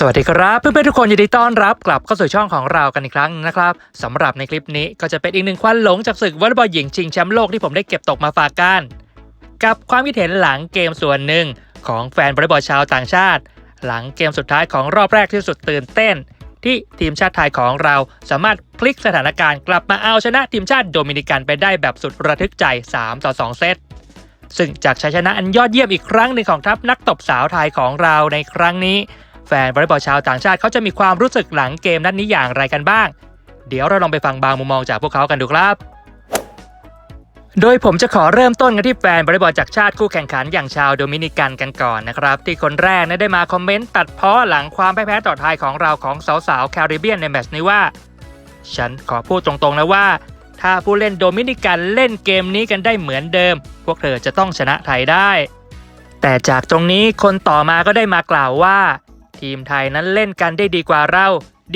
สวัสดีครับเพื่อนๆทุกคนยินดีต้อนรับกลับเข้าสู่ช่องของเรากันอีกครั้งนะครับสำหรับในคลิปนี้ก็จะเป็นอีกหนึ่งควันหลงจากศึกวอลเลย์บอลหญิงชิงแชมป์โลกที่ผมได้เก็บตกมาฝากกัน กับความคิดเห็นหลังเกมส่วนหนึ่งของแฟนวอลเลย์บอลชาวต่างชาติ หลังเกมสุดท้ายของรอบแรกที่สุดตื่นเต้น ที่ทีมชาติไทยของเราสามารถพลิกสถานการณ์กลับมาเอาชนะทีมชาติโดมินิกันไปได้แบบสุดระทึกใจ 3 ต่อ 2 เซตซึ่งจากชัยชนะอันยอดเยี่ยมอีกครั้งหนึ่งของทัพนักตบสาวไทยของเราในครั้งนี้ แฟนวอลเลย์บอลชาวต่างชาติเขาจะมีความรู้สึกหลังเกมนัดนนี้อย่างไรกันบ้าง เดี๋ยวเราลองไปฟังบางมุมมองจากพวกเขากันดูครับ โดยผมจะขอเริ่มต้นกันที่แฟนวอลเลย์บอลจากชาติคู่แข่งขันอย่างชาวโดมินิกันกันก่อนนะครับ ที่คนแรกนะได้มาคอมเมนต์ตัดเพ้อหลังความแพ้ต่อไทยของเราของสาวๆแคริบเบียนในแมตช์นี้ว่า ฉันขอพูดตรงๆนะว่า ถ้าผู้เล่นโดมินิกันเล่นเกมนี้กันได้เหมือนเดิม พวกเธอจะต้องชนะไทยได้ แต่จากตรงนี้คนต่อมาก็ได้มากล่าวว่า ทีมไทยนั้นเล่นกันได้ดีกว่าเรา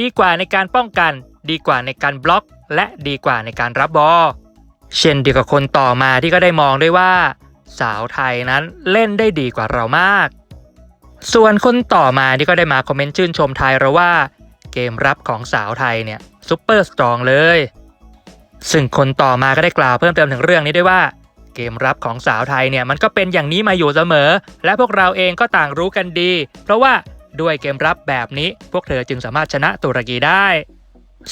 ดีกว่าในการป้องกัน ดีกว่าในการบล็อก และดีกว่าในการรับบอลเช่นเดียวกับคนต่อมาที่ก็ได้มองด้วยว่า สาวไทยนั้นเล่นได้ดีกว่าเรามาก ส่วนคนต่อมาที่ก็ได้มาคอมเมนต์ชื่นชมไทยเราว่า เกมรับของสาวไทยเนี่ยซุปเปอร์สตรองเลย ซึ่งคนต่อมาก็ได้กล่าวเพิ่มเติมถึงเรื่องนี้ด้วยว่าเกมรับของสาวไทยเนี่ยมันก็เป็นอย่างนี้มาอยู่เสมอ และพวกเราเองก็ต่างรู้กันดี เพราะว่า ด้วยเกมรับแบบนี้ พวกเธอจึงสามารถชนะตุรกีได้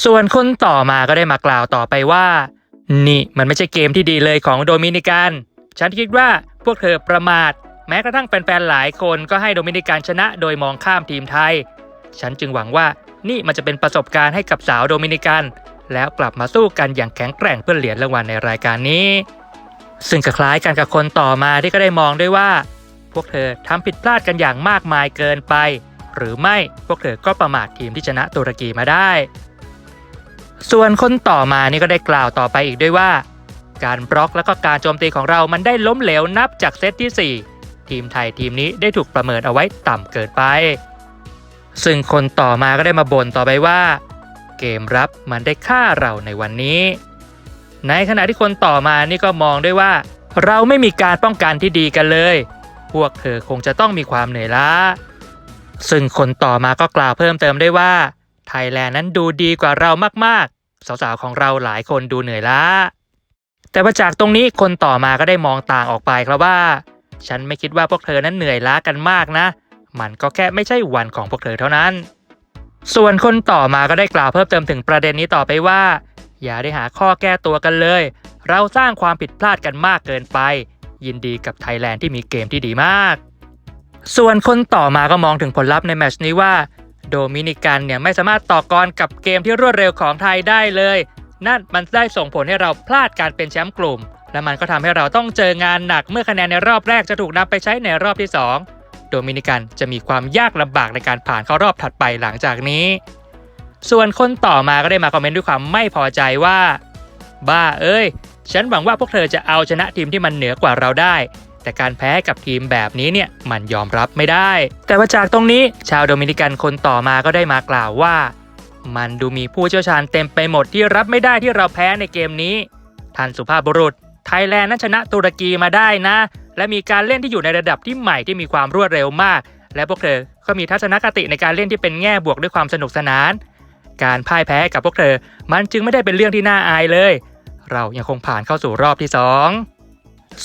ส่วนคนต่อมาก็ได้มากล่าวต่อไปว่า นี่มันไม่ใช่เกมที่ดีเลยของโดมินิกัน ฉันคิดว่าพวกเธอประมาท แม้กระทั่งแฟนๆหลายคนก็ให้โดมินิกันชนะโดยมองข้ามทีมไทย ฉันจึงหวังว่านี่มันจะเป็นประสบการณ์ให้กับสาวโดมินิกัน แล้วกลับมาสู้กันอย่างแข็งแกร่งเพื่อเหรียญรางวัลในรายการนี้ ซึ่งคล้ายกันกับคนต่อมาที่ก็ได้มองด้วยว่า พวกเธอทำผิดพลาดกันอย่างมากมายเกินไป หรือไม่พวกเธอก็ประมาททีมที่ชนะตุรกีมาได้ ส่วนคนต่อมานี่ก็ได้กล่าวต่อไปอีกด้วยว่า การบล็อกและก็การโจมตีของเรามันได้ล้มเหลวนับจากเซตที่ 4 ทีมไทยทีมนี้ได้ถูกประเมินเอาไว้ต่ำเกินไป ซึ่งคนต่อมาก็ได้มาบ่นต่อไปว่า เกมรับมันได้ฆ่าเราในวันนี้ ในขณะที่คนต่อมานี่ก็มองด้วยว่า เราไม่มีการป้องกันที่ดีกันเลย พวกเธอคงจะต้องมีความเหนื่อยล้า ซึ่งคนต่อมาก็กล่าวเพิ่มเติมได้ว่า ไทยแลนด์นั้นดูดีกว่าเรามากๆ สาวๆของเราหลายคนดูเหนื่อยล้า แต่ว่าจากตรงนี้คนต่อมาก็ได้มองต่างออกไปครับว่า ฉันไม่คิดว่าพวกเธอนั้นเหนื่อยล้ากันมากนะ มันก็แค่ไม่ใช่วันของพวกเธอเท่านั้น ส่วนคนต่อมาก็ได้กล่าวเพิ่มเติมถึงประเด็นนี้ต่อไปว่า อย่าได้หาข้อแก้ตัวกันเลย เราสร้างความผิดพลาดกันมากเกินไป ยินดีกับไทยแลนด์ที่มีเกมที่ดีมาก ส่วนคนต่อมาก็มองถึงผลลัพธ์ในแมชนี้ว่า โดมินิกันเนี่ยไม่สามารถต่อกรกับเกมที่รวดเร็วของไทยได้เลย นั่นมันได้ส่งผลให้เราพลาดการเป็นแชมป์กลุ่ม และมันก็ทำให้เราต้องเจองานหนักเมื่อคะแนนในรอบแรกจะถูกนำไปใช้ในรอบที่ 2 โดมินิกันจะมีความยากลำบากในการผ่านเข้ารอบถัดไปหลังจากนี้ ส่วนคนต่อมาก็ได้มาคอมเมนต์ด้วยความไม่พอใจว่า บ้าเอ้ย ฉันหวังว่าพวกเธอจะเอาชนะทีมที่มันเหนือกว่าเราได้ แต่การแพ้กับทีมแบบนี้เนี่ยมันยอมรับไม่ได้ แต่ว่าจากตรงนี้ชาวโดมินิกันคนต่อมาก็ได้มากล่าวว่า มันดูมีผู้เชี่ยวชาญเต็มไปหมดที่รับไม่ได้ที่เราแพ้ในเกมนี้ท่านสุภาพบุรุษไทยแลนด์นั้นชนะตุรกีมาได้นะ และมีการเล่นที่อยู่ในระดับที่ใหม่ที่มีความรวดเร็วมาก และพวกเธอก็มีทัศนคติในการเล่นที่เป็นแง่บวกด้วยความสนุกสนาน การพ่ายแพ้กับพวกเธอ มันจึงไม่ได้เป็นเรื่องที่น่าอายเลย เรายังคงผ่านเข้าสู่รอบที่ 2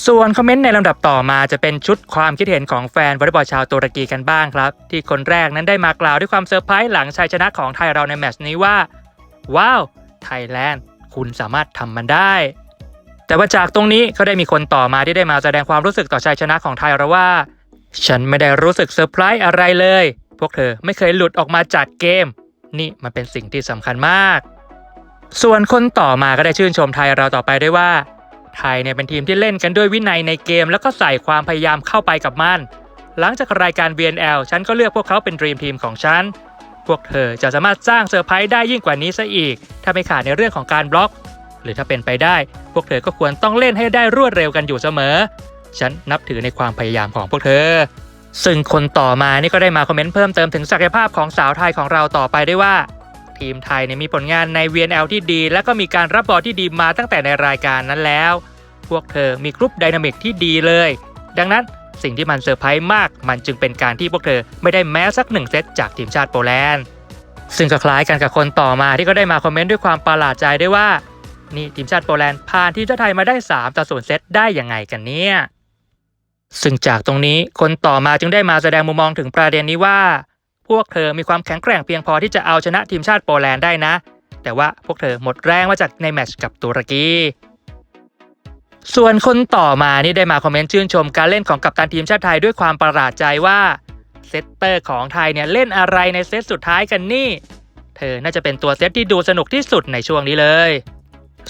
ส่วนคอมเมนต์ในลำดับต่อมาจะเป็นชุดความคิดเห็นของแฟนวอลเลย์บอลชาวตุรกีกันบ้างครับ ที่คนแรกนั้นได้มากล่าวด้วยความเซอร์ไพรส์หลังชัยชนะของไทยเราในแมตช์นี้ว่า ว้าวไทยแลนด์คุณสามารถทำมันได้ แต่ว่าจากตรงนี้ก็ได้มีคนต่อมาที่ได้มาแสดงความรู้สึกต่อชัยชนะของไทยเราว่า ฉันไม่ได้รู้สึกเซอร์ไพรส์อะไรเลย พวกเธอไม่เคยหลุดออกมาจากเกม นี่มันเป็นสิ่งที่สำคัญมาก ส่วนคนต่อมาก็ได้ชื่นชมไทยเราต่อไปด้วยว่า ไทยเนี่ยเป็นทีมที่เล่นกันด้วยวินัยในเกม แล้วก็ใส่ความพยายามเข้าไปกับมัน หลังจากรายการ VNL ฉันก็เลือกพวกเขาเป็นดรีมทีมของฉัน พวกเธอจะสามารถสร้างเซอร์ไพรส์ได้ยิ่งกว่านี้ซะอีก ถ้าไม่ขาดในเรื่องของการบล็อก หรือถ้าเป็นไปได้ พวกเธอก็ควรต้องเล่นให้ได้รวดเร็วกันอยู่เสมอ ฉันนับถือในความพยายามของพวกเธอ ซึ่งคนต่อมานี่ก็ได้มาคอมเมนต์เพิ่มเติมถึงศักยภาพของสาวไทยของเราต่อไปได้ว่า ทีมไทยเนี่ยมีผลงานใน VNL ที่ดี และก็มีการรับบอลที่ดีมาตั้งแต่ในรายการนั้นแล้ว พวกเธอมีกรุ๊ปไดนามิกที่ดีเลย ดังนั้นสิ่งที่มันเซอร์ไพรส์มาก มันจึงเป็นการที่พวกเธอไม่ได้แม้สักหนึ่งเซตจากทีมชาติโปแลนด์ ซึ่งก็คล้ายกันกับคนต่อมาที่ก็ได้มาคอมเมนต์ด้วยความประหลาดใจด้วยว่า นี่ทีมชาติโปแลนด์ผ่านทีมชาติไทยมาได้3ต่อ0เซตได้ยังไงกันเนี่ย ซึ่งจากตรงนี้คนต่อมาจึงได้มาแสดงมุมมองถึงประเด็นนี้ว่า พวกเธอมีความแข็งแกร่งเพียงพอที่จะเอาชนะทีมชาติโปแลนด์ได้นะ แต่ว่าพวกเธอหมดแรงมาจากในแมตช์กับตุรกีส่วนคนต่อมานี่ได้มาคอมเมนต์ชื่นชมการเล่นของกัปตันทีมชาติไทยด้วยความประหลาดใจว่าเซตเตอร์ของไทยเนี่ยเล่นอะไรในเซตสุดท้ายกันนี่ เธอน่าจะเป็นตัวเซตที่ดูสนุกที่สุดในช่วงนี้เลย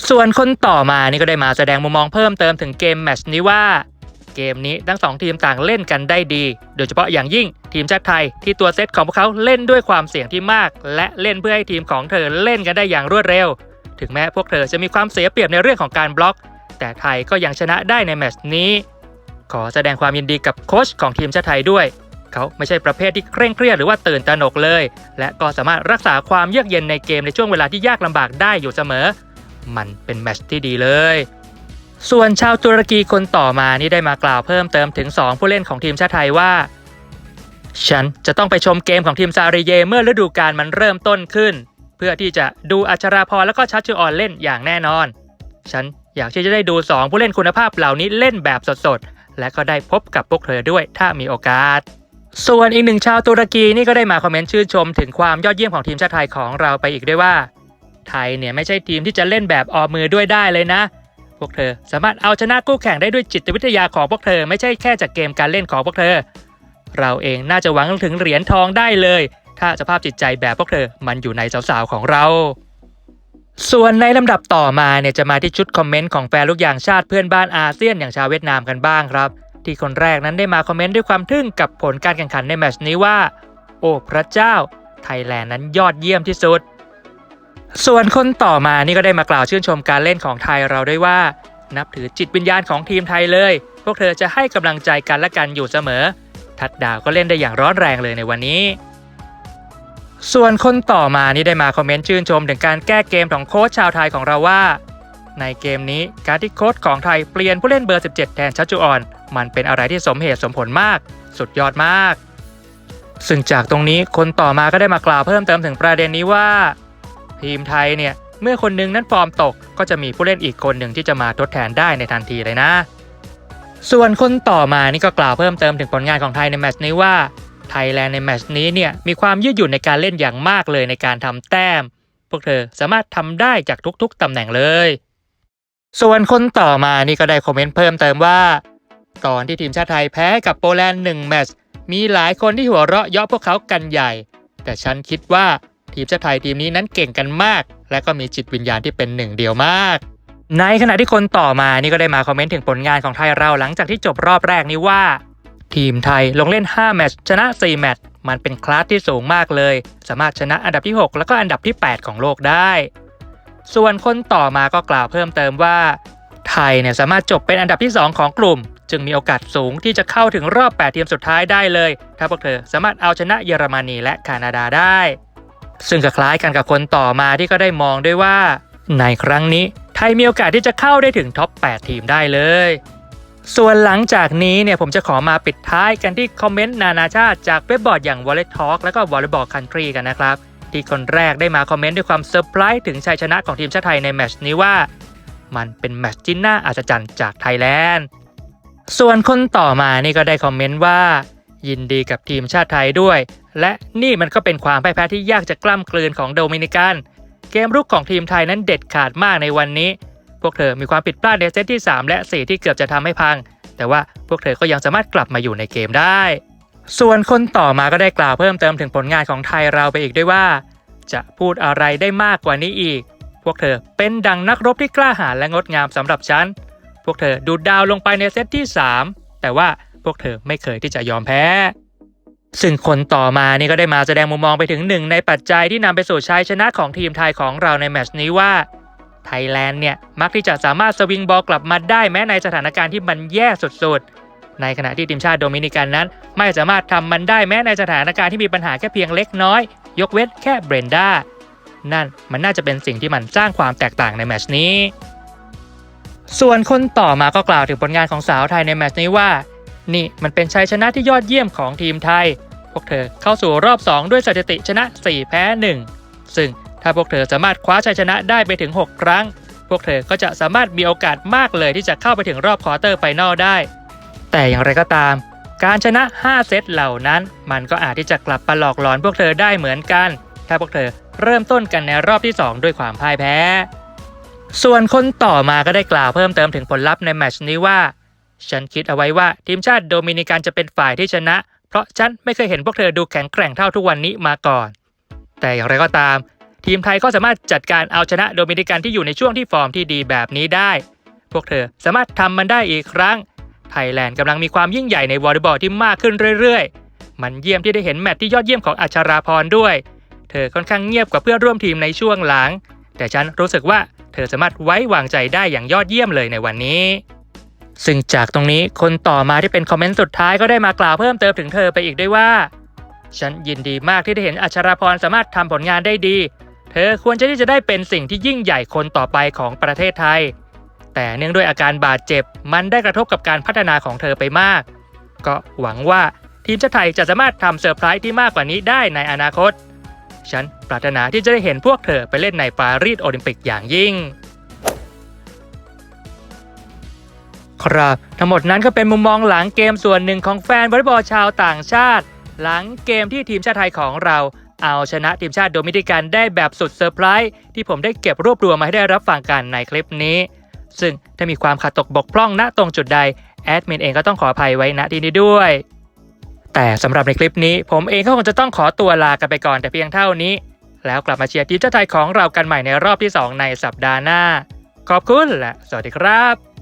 ส่วนคนต่อมานี่ก็ได้มาแสดงมุมมองเพิ่มเติมถึงเกมแมตช์นี้ว่า เกมนี้ทั้งสองทีมต่างเล่นกันได้ดี โดยเฉพาะอย่างยิ่ง ทีมชาติไทย ที่ตัวเซตของพวกเขาเล่นด้วยความเสี่ยงที่มาก และเล่นเพื่อให้ทีมของเธอเล่นกันได้อย่างรวดเร็ว ถึงแม้พวกเธอจะมีความเสียเปรียบในเรื่องของการบล็อก แต่ไทยก็ยังชนะได้ในแมตช์นี้ ขอแสดงความยินดีกับโค้ชของทีมชาติไทยด้วยเขาไม่ใช่ประเภทที่เคร่งเครียดหรือว่าตื่นตระหนกเลย และก็สามารถรักษาความเยือกเย็นในเกมในช่วงเวลาที่ยากลำบากได้อยู่เสมอ มันเป็นแมชที่ดีเลย ส่วนชาวตุรกีคนต่อมานี่ได้มากล่าวเพิ่มเติมถึง 2 ผู้เล่นของทีมชาติไทยว่า ฉันจะต้องไปชมเกมของทีมซาริเยเมื่อฤดูกาลมันเริ่มต้นขึ้น เพื่อที่จะดูอัชราพรและก็ชัชชุออนเล่นอย่างแน่นอน ฉันอยากที่จะได้ดู 2 ผู้เล่นคุณภาพเหล่านี้เล่นแบบสดๆ และก็ได้พบกับพวกเธอด้วยถ้ามีโอกาส ส่วนอีกหนึ่งชาวตุรกีนี่ก็ได้มาคอมเมนต์ชื่นชม ถึงความยอดเยี่ยมของทีมชาติไทยของเราไปอีกด้วยว่า ไทยเนี่ยไม่ใช่ทีมที่จะเล่นแบบออมมือด้วยได้เลยนะ พวกเธอสามารถเอาชนะคู่แข่งได้ด้วยจิตวิทยาของพวกเธอ ไม่ใช่แค่จากเกมการเล่นของพวกเธอ เราเองน่าจะหวังถึงเหรียญทองได้เลย ถ้าสภาพจิตใจแบบพวกเธอมันอยู่ในสาวๆของเรา ส่วนในลำดับต่อมาเนี่ยจะมาที่ชุดคอมเมนต์ของแฟนลูกยางชาติเพื่อนบ้านอาเซียนอย่างชาวเวียดนามกันบ้างครับ ที่คนแรกนั้นได้มาคอมเมนต์ด้วยความทึ่งกับผลการแข่งขันในแมชนี้ว่า โอ้พระเจ้า ไทยแลนด์นั้นยอดเยี่ยมที่สุด ส่วนคนต่อมานี่ก็ได้มากล่าวชื่นชมการเล่นของไทยเราด้วยว่า นับถือจิตวิญญาณของทีมไทยเลย พวกเธอจะให้กำลังใจกันและกันอยู่เสมอ ทัดดาวก็เล่นได้อย่างร้อนแรงเลยในวันนี้ ส่วนคนต่อมานี่ได้มาคอมเมนต์ชื่นชมถึงการแก้เกมของโค้ชชาวไทยของเราว่า ในเกมนี้การที่โค้ชของไทยเปลี่ยนผู้เล่นเบอร์ 17 แทนชัชจุออน มันเป็นอะไรที่สมเหตุสมผลมาก สุดยอดมาก ซึ่งจากตรงนี้คนต่อมาก็ได้มากล่าวเพิ่มเติมถึงประเด็นนี้ว่า ทีมไทยเนี่ยเมื่อคนหนึงนั้นฟอร์มตกก็จะมีผู้เล่นอีกคนหนึ่งที่จะมาทดแทนได้ในทันทีเลยนะ ส่วนคนต่อมานี่ก็กล่าวเพิ่มเติมถึงผลงานของไทยในแมตช์นี้ว่าไทยแลนด์ในแมตช์นี้เนี่ยมีความยืดหยุ่นในการเล่นอย่างมากเลยในการทำแต้ม พวกเธอสามารถทำได้จากทุกๆตำแหน่งเลย ส่วนคนต่อมานี่ก็ได้คอมเมนต์เพิ่มเติมว่า ตอนที่ทีมชาติไทยแพ้กับโปแลนด์1แมตช์มีหลายคนที่หัวเราะเยาะพวกเขากันใหญ่ แต่ฉันคิดว่าทีมชาติไทยทีมนี้นั้นเก่งกันมาก และก็มีจิตวิญญาณที่เป็นหนึ่งเดียวมาก ในขณะที่คนต่อมานี่ก็ได้มาคอมเมนต์ถึงผลงานของไทยเราหลังจากที่จบรอบแรกนี้ว่า ทีมไทยลงเล่น 5 แมตช์ชนะ 4 แมตช์มันเป็นคลาสที่สูงมากเลย สามารถชนะอันดับที่ 6 แล้วก็อันดับที่ 8 ของโลกได้ ส่วนคนต่อมาก็กล่าวเพิ่มเติมว่า ไทยเนี่ยสามารถจบเป็นอันดับที่ 2 ของกลุ่ม จึงมีโอกาสสูงที่จะเข้าถึงรอบ 8 ทีมสุดท้ายได้เลย ถ้าพวกเธอสามารถเอาชนะเยอรมนีและแคนาดาได้ ซึ่งก็คล้ายกันกับคนต่อมาที่ก็ได้มองด้วยว่า ในครั้งนี้ ไทยมีโอกาสที่จะเข้าได้ถึงท็อป 8 ทีมได้เลย ส่วนหลังจากนี้เนี่ยผมจะขอมาปิดท้ายกันที่คอมเมนต์นานาชาติจากเว็บบอร์ดอย่าง Wallet Talk และก็ Volleyball Country กันนะครับ ที่คนแรกได้มาคอมเมนต์ด้วยความเซอร์ไพรส์ถึงชัยชนะของทีมชาติไทยในแมชนี้ว่า มันเป็นแมชที่น่าอัศจรรย์จากไทยแลนด์ส่วนคนต่อมานี่ก็ได้คอมเมนต์ว่า ยินดีกับทีมชาติไทยด้วย และนี่มันก็เป็นความพ่ายแพ้ที่ยากจะกล้ำกลืนของโดมินิกัน เกมรุกของทีมไทยนั้นเด็ดขาดมากในวันนี้ พวกเธอมีความผิดพลาดในเซตที่ 3 และ 4 ที่เกือบจะทำให้พัง แต่ว่าพวกเธอก็ยังสามารถกลับมาอยู่ในเกมได้ ส่วนคนต่อมาก็ได้กล่าวเพิ่มเติมถึงผลงานของไทยเราไปอีกด้วยว่า จะพูดอะไรได้มากกว่านี้อีก พวกเธอเป็นดังนักรบที่กล้าหาญและงดงามสำหรับฉัน พวกเธอดูดดาวลงไปในเซตที่ 3 แต่ว่าพวกเธอไม่เคยที่จะยอมแพ้ ซึ่งคนต่อมานี่ก็ได้มาแสดงมุมมองไปถึงหนึ่งในปัจจัยที่นำไปสู่ชัยชนะของทีมไทยของเราในแมตช์นี้ว่าไทยแลนด์เนี่ยมักที่จะสามารถสวิงบอลกลับมาได้แม้ในสถานการณ์ที่มันแย่สุดๆ ในขณะที่ทีมชาติโดมินิกันนั้น ไม่สามารถทำมันได้แม้ในสถานการณ์ที่มีปัญหาแค่เพียงเล็กน้อย ยกเว้นแค่เบรนด้านั่นมันน่าจะเป็นสิ่งที่มันสร้างความแตกต่างในแมตช์นี้ ส่วนคนต่อมาก็กล่าวถึงผลงานของสาวไทยในแมตช์นี้ว่า นี่มันเป็นชัยชนะที่ยอดเยี่ยมของทีมไทย พวกเธอเข้าสู่รอบ 2 ด้วยสถิติชนะ 4 แพ้ 1 ซึ่งถ้าพวกเธอสามารถคว้าชัยชนะได้ไปถึง 6 ครั้ง พวกเธอก็จะสามารถมีโอกาสมากเลยที่จะเข้าไปถึงรอบควอเตอร์ไฟนอลได้ แต่อย่างไรก็ตาม การชนะ 5 เซตเหล่านั้น มันก็อาจที่จะกลับมาหลอกหลอนพวกเธอได้เหมือนกัน ถ้าพวกเธอเริ่มต้นกันในรอบที่ 2 ด้วยความพ่ายแพ้ ส่วนคนต่อมาก็ได้กล่าวเพิ่มเติมถึงผลลัพธ์ในแมชนี้ว่า ฉันคิดเอาไว้ว่าทีมชาติโดมินิกันจะเป็นฝ่ายที่ชนะ เพราะฉันไม่เคยเห็นพวกเธอดูแข็งแกร่งเท่าทุกวันนี้มาก่อน แต่อย่างไรก็ตาม ทีมไทยก็สามารถจัดการเอาชนะโดมินิกันที่อยู่ในช่วงที่ฟอร์มที่ดีแบบนี้ได้ พวกเธอสามารถทำมันได้อีกครั้งไทยแลนด์กำลังมีความยิ่งใหญ่ในวอลเลย์บอลที่มากขึ้นเรื่อยๆ มันเยี่ยมที่ได้เห็นแมตช์ที่ยอดเยี่ยมของอัชราพรด้วย เธอค่อนข้างเงียบกว่าเพื่อนร่วมทีมในช่วงหลัง แต่ฉันรู้สึกว่าเธอสามารถไว้วางใจได้อย่างยอดเยี่ยมเลยในวันนี้ ซึ่งจากตรงนี้คนต่อมาที่เป็นคอมเมนต์สุดท้ายก็ได้มากล่าวเพิ่มเติมถึงเธอไปอีกด้วยว่า ฉันยินดีมากที่ได้เห็นอัชราพรสามารถทำผลงานได้ดี เธอควรจะที่จะได้เป็นสิ่งที่ยิ่งใหญ่คนต่อไปของประเทศไทย แต่เนื่องด้วยอาการบาดเจ็บ มันได้กระทบกับการพัฒนาของเธอไปมาก ก็หวังว่าทีมชาติไทยจะสามารถทำเซอร์ไพรส์ที่มากกว่านี้ได้ในอนาคต ฉันปรารถนาที่จะได้เห็นพวกเธอไปเล่นในปารีสโอลิมปิกอย่างยิ่ง ครับ ทั้งหมดนั้นก็เป็นมุมมองหลังเกมส่วนหนึ่งของแฟนวอลเลย์บอลชาวต่างชาติ หลังเกมที่ทีมชาติไทยของเราเอาชนะทีมชาติโดมินิกันได้แบบสุดเซอร์ไพรส์ที่ผมได้เก็บรวบรวมมาให้ได้รับฟังกันในคลิปนี้ ซึ่งถ้ามีความขาดตกบกพร่องณตรงจุดใดแอดมินเองก็ต้องขออภัยไว้ณที่นี้ด้วย แต่สำหรับในคลิปนี้ผมเองก็คงจะต้องขอตัวลากันไปก่อนแต่เพียงเท่านี้ แล้วกลับมาเชียร์ทีมชาติไทยของเรากันใหม่ในรอบที่ 2 ในสัปดาห์หน้า ขอบคุณและสวัสดีครับ